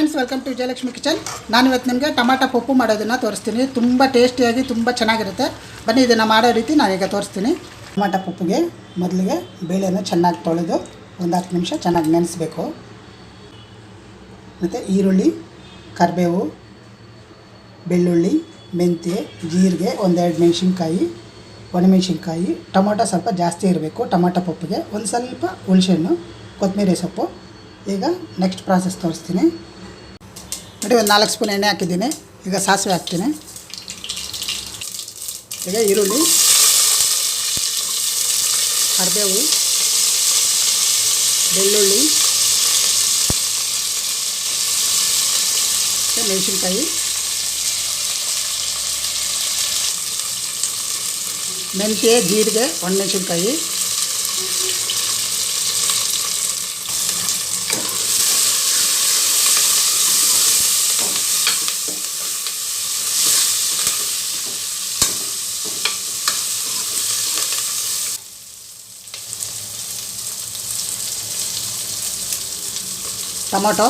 Friends welcome to Vijayalakshmi kitchen ನಾನು ಇವತ್ತು ನಿಮಗೆ ಟೊಮಾಟೊ ಪಪ್ಪು ಮಾಡೋದನ್ನು ತೋರಿಸ್ತೀನಿ. ತುಂಬ ಟೇಸ್ಟಿಯಾಗಿ, ತುಂಬ ಚೆನ್ನಾಗಿರುತ್ತೆ. ಬನ್ನಿ, ಇದನ್ನು ಮಾಡೋ ರೀತಿ ನಾನೀಗ ತೋರಿಸ್ತೀನಿ. ಟೊಮಾಟೊ ಪಪ್ಪುಗೆ ಮೊದಲಿಗೆ ಬೇಳೆಯನ್ನು ಚೆನ್ನಾಗಿ ತೊಳೆದು ಒಂದು ಹತ್ತು ನಿಮಿಷ ಚೆನ್ನಾಗಿ ನೆನೆಸ್ಬೇಕು. ಮತ್ತು ಈರುಳ್ಳಿ, ಕರಿಬೇವು, ಬೆಳ್ಳುಳ್ಳಿ, ಮೆಂತ್ಯ, ಜೀರಿಗೆ, ಒಂದೆರಡು ಮೆಣಸಿನ್ಕಾಯಿ, ಒಣಮೆಣಸಿನ್ಕಾಯಿ. ಟೊಮೊಟೊ ಸ್ವಲ್ಪ ಜಾಸ್ತಿ ಇರಬೇಕು ಟೊಮೊಟೊ ಪಪ್ಪುಗೆ. ಒಂದು ಸ್ವಲ್ಪ ಹುಣಸೆಹಣ್ಣು ಕೊತ್ತಂಬರಿ ಸೊಪ್ಪು. ಈಗ ನೆಕ್ಸ್ಟ್ ಪ್ರಾಸೆಸ್ ತೋರಿಸ್ತೀನಿ. ನೋಡಿ, ಒಂದು ನಾಲ್ಕು ಸ್ಪೂನ್ ಎಣ್ಣೆ ಹಾಕಿದ್ದೀನಿ. ಈಗ ಸಾಸಿವೆ ಹಾಕ್ತೀನಿ. ಈಗ ಈರುಳ್ಳಿ, ಕರಿಬೇವು, ಬೆಳ್ಳುಳ್ಳಿ ಮೆಣಸಿನ್ಕಾಯಿ, ಮೆಂತ್ಯ, ಜೀರಿಗೆ, ಒಣಮೆಣಸಿನ್ಕಾಯಿ. ಟೊಮೊಟೊ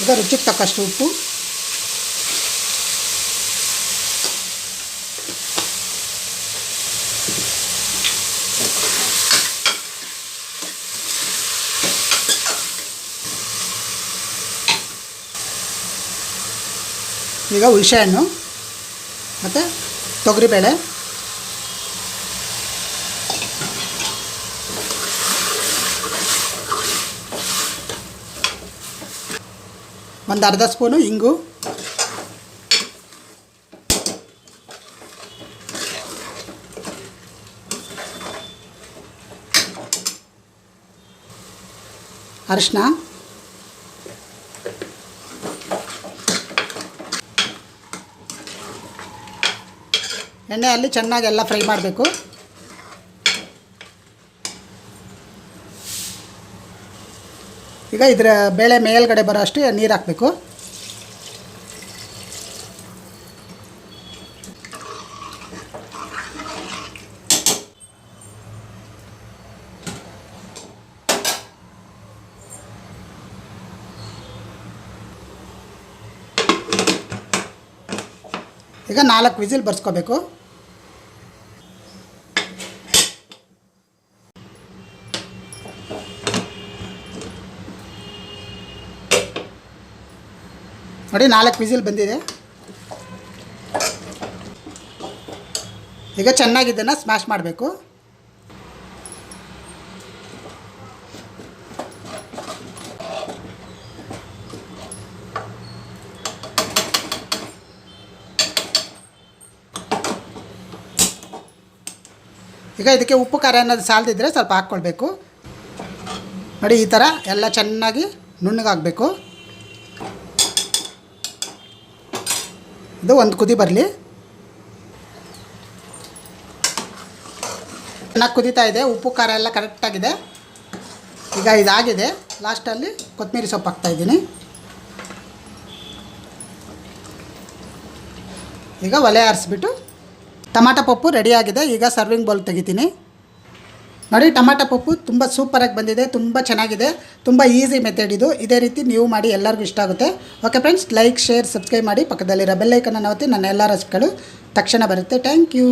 ಈಗ ರುಚಿಗೆ ತಕ್ಕಷ್ಟು ಉಪ್ಪು ಈಗ ಹುಣಸೆಹಣ್ಣು ಮತ್ತು ತೊಗರಿಬೇಳೆ. ಒಂದು ಅರ್ಧ ಸ್ಪೂನು ಇಂಗು. ಅರಿಶಿನ ಎಣ್ಣೆಯಲ್ಲಿ ಚೆನ್ನಾಗಿ ಎಲ್ಲ ಫ್ರೈ ಮಾಡಬೇಕು. ಈಗ ಇದರ ಬೇಳೆ ಮೇಲ್ಗಡೆ ಬರೋ ಅಷ್ಟು ನೀರು ಹಾಕಬೇಕು. ಈಗ ನಾಲ್ಕು ವಿಸಿಲ್ ಬರ್ಸ್ಕೋಬೇಕು. ನೋಡಿ ನಾಲ್ಕು ವಿಸಿಲ್ ಬಂದಿದೆ. ಈಗ ಚೆನ್ನಾಗಿದ್ದನ್ನು ಸ್ಮ್ಯಾಶ್ ಮಾಡಬೇಕು. ಈಗ ಇದಕ್ಕೆ ಉಪ್ಪು, ಖಾರ ಅನ್ನೋದು ಸಾಲದಿದ್ದರೆ ಸ್ವಲ್ಪ ಹಾಕ್ಕೊಳ್ಬೇಕು. ನೋಡಿ, ಈ ಥರ ಎಲ್ಲ ಚೆನ್ನಾಗಿ ನುಣ್ಣಗಾಗಬೇಕು ಇದು ಒಂದು ಕುದಿ ಬರಲಿ. ಚೆನ್ನಾಗಿ ಕುದೀತಾ ಇದೆ, ಉಪ್ಪು, ಖಾರ ಎಲ್ಲ ಕರೆಕ್ಟಾಗಿದೆ ಈಗ ಇದಾಗಿದೆ. ಲಾಸ್ಟಲ್ಲಿ ಕೊತ್ತಂಬರಿ ಸೊಪ್ಪು ಹಾಕ್ತಾಯಿದ್ದೀನಿ ಈಗ ಒಲೆ ಆರಿಸ್ಬಿಟ್ಟು ಟಮಾಟ ಪಪ್ಪು ರೆಡಿಯಾಗಿದೆ ಈಗ ಸರ್ವಿಂಗ್ ಬೌಲ್ ತೆಗಿತೀನಿ. ನೋಡಿ, ಟಮಾಟ ಪಪ್ಪು ತುಂಬ ಸೂಪರಾಗಿ ಬಂದಿದೆ, ತುಂಬ ಚೆನ್ನಾಗಿದೆ, ತುಂಬ ಈಸಿ ಮೆಥಡ್ ಇದು. ಇದೇ ರೀತಿ ನೀವು ಮಾಡಿ ಎಲ್ಲರಿಗೂ ಇಷ್ಟ ಆಗುತ್ತೆ. Okay friends like share subscribe ಮಾಡಿ ಪಕ್ಕದಲ್ಲಿರೋ ಬೆಲ್ಲೈಕನ್ನು ಒತ್ತಿ ನನ್ನ ಎಲ್ಲ ರೆಸಿಪಿಗಳು ತಕ್ಷಣ ಬರುತ್ತೆ. Thank you